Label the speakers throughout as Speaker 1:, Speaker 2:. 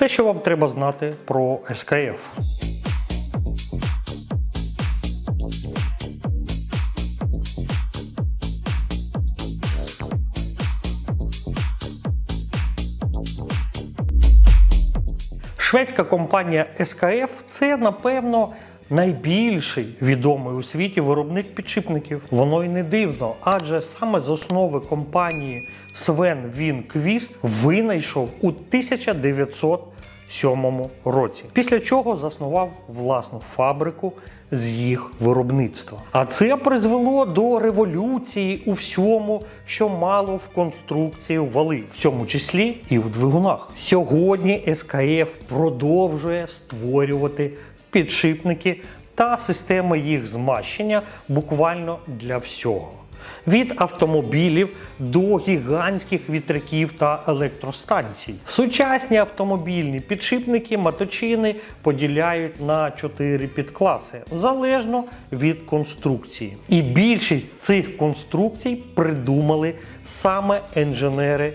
Speaker 1: Все, що вам треба знати про СКФ. Шведська компанія СКФ це, напевно, найбільший відомий у світі виробник підшипників. Воно й не дивно, адже саме з основи компанії Свен Він Квіст винайшов у 1907 році. Після чого заснував власну фабрику з їх виробництва. А це призвело до революції у всьому, що мало в конструкцію вали, в цьому числі і в двигунах. Сьогодні СКФ продовжує створювати підшипники та системи їх змащення буквально для всього. Від автомобілів до гігантських вітряків та електростанцій. Сучасні автомобільні підшипники моточини поділяють на чотири підкласи залежно від конструкції. І більшість цих конструкцій придумали саме інженери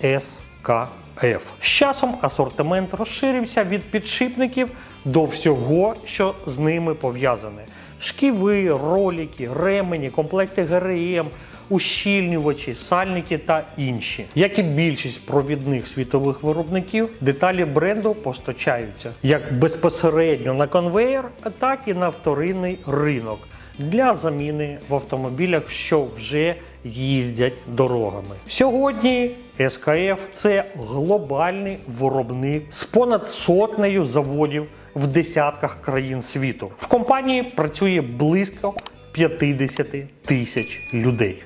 Speaker 1: СКФ. З часом асортимент розширився від підшипників до всього, що з ними пов'язане: шківи, ролики, ремені, комплекти ГРМ, ущільнювачі, сальники та інші. Як і більшість провідних світових виробників, деталі бренду постачаються як безпосередньо на конвейер, так і на вторинний ринок для заміни в автомобілях, що вже їздять дорогами. Сьогодні СКФ це глобальний виробник з понад сотнею заводів в десятках країн світу. В компанії працює близько 50 тисяч людей.